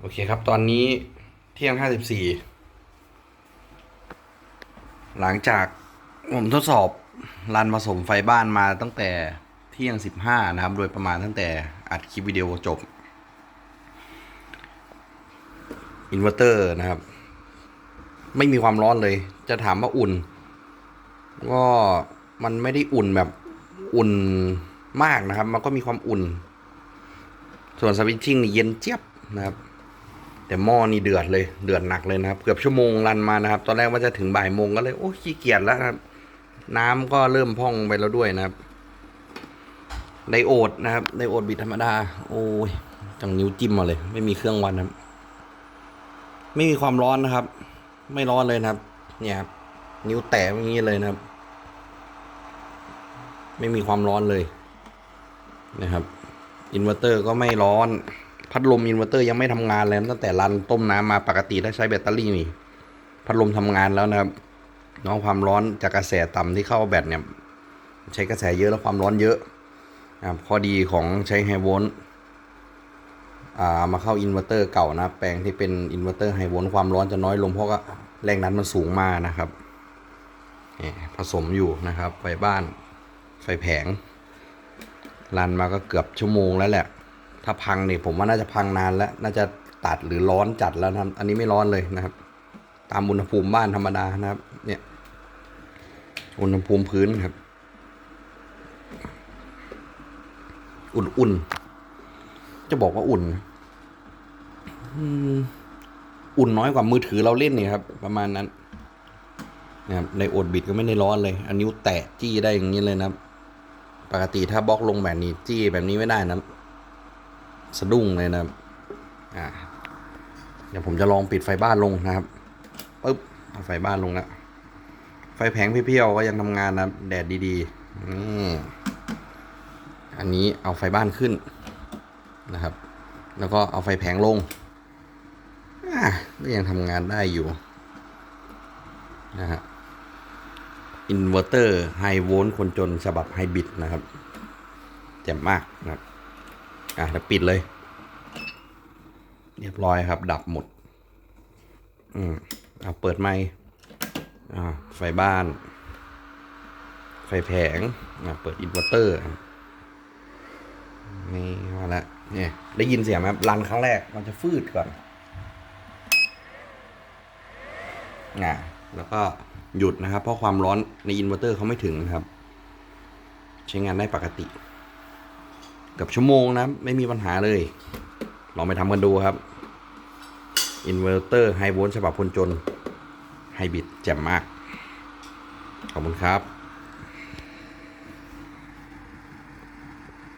โอเคครับ ตอนนี้เที่ยงห้าสิบสี่หลังจากผมทดสอบรันผสมไฟบ้านมาตั้งแต่เที่ยงสิบห้านะครับ โดยประมาณตั้งแต่อัดคลิปวิดีโอจบอินเวอร์เตอร์นะครับ ไม่มีความร้อนเลย จะถามว่าอุ่น ก็มันไม่ได้อุ่นแบบอุ่นมากนะครับ มันก็มีความอุ่น ส่วนสวิตชิ่งนี่เย็นเจี๊ยบนะครับ แต่หม้อนี่เดือดเลยเดือดหนักเลยนะครับเกือบชั่วโมงรันมานะครับ ตอนแรกว่าจะถึงบ่ายโมงก็เลยโอ้ขี้เกียจแล้วครับ น้ำก็เริ่มพองไปแล้วด้วยนะครับไดโอดนะครับไดโอดบิดธรรมดา โอ้ยจังนิ้วจิ้มมาเลย ไม่มีเครื่องวัดนะครับ ไม่มีความร้อนนะครับ ไม่ร้อนเลยนะครับ เนี่ยครับนิ้วแตะอย่างนี้เลยนะครับ ไม่มีความร้อนเลยนะครับอินเวอร์เตอร์ก็ไม่ร้อน พัดลมอินเวอร์เตอร์ยังไม่ทำงานเลยตั้งแต่รันต้มน้ำมาปกติถ้าใช้แบตเตอรี่นี่ พัดลมทำงานแล้วนะครับน้องความร้อนจากกระแสต่ำที่เข้าแบตเนี่ย ใช้กระแสเยอะแล้วความร้อนเยอะนะครับข้อดีของใช้ไฮโวลต์อ่ามาเข้าอินเวอร์เตอร์เก่านะ แปลงที่เป็นอินเวอร์เตอร์ไฮโวลต์ความร้อนจะน้อยลงเพราะแรงดันมันสูงมากนะครับนี่ผสมอยู่นะครับไฟบ้านไฟแผงรันมาก็เกือบชั่วโมงแล้วแหละ ถ้าพังเนี่ยผมว่าน่าจะพังนานแล้ว น่าจะตัดหรือร้อนจัดแล้วนะอันนี้ไม่ร้อนเลยนะครับ ตามอุณหภูมิบ้านธรรมดานะครับ เนี่ยอุณหภูมิพื้นครับ อุ่นๆจะบอกว่าอุ่นอุ่นน้อยกว่ามือถือเราเล่นเนี่ยครับ ประมาณนั้นนะครับในโอดบิดก็ไม่ได้ร้อนเลย อันนิ้วแตะจี้ได้อย่างนี้เลยนะครับ ปกติถ้าบล็อกลงแบบนี้จี้แบบนี้ไม่ได้นะ สะดุ้งเลยนะครับอ่าเดี๋ยวผมจะลองปิดไฟบ้านลงนะครับปึ๊บเอาไฟบ้านลงแล้วไฟแผงเพี้ยวๆก็ยังทำงานนะแดดดีๆอือันนี้เอาไฟบ้านขึ้นนะครับ แล้วก็เอาไฟแผงลงอ่าก็ยังทำงานได้อยู่นะฮะอินเวอร์เตอร์ไฮโวลต์คนจนฉบับไฮบริดนะครับแจ่มมากนะครับ อะแล้วปิดเลย เรียบร้อยครับ ดับหมด อืมเอาเปิดไมค์อ่าไฟบ้าน ไฟแผงอะเปิดอินเวอร์เตอร์นี่มาล้วเนี่ยได้ยินเสียงไหมรันครั้งแรกมันจะฟืดก่อนอะแล้วก็หยุดนะครับ เพราะความร้อนในอินเวอร์เตอร์เขาไม่ถึงครับ ใช้งานได้ปกติ เกับชั่วโมงนะไม่มีปัญหาเลย ลองไปทำกันดูครับอินเวอร์เตอร์ไฮโวลต์ฉบับคนจนไฮบริดแจ่มมาก ขอบคุณครับ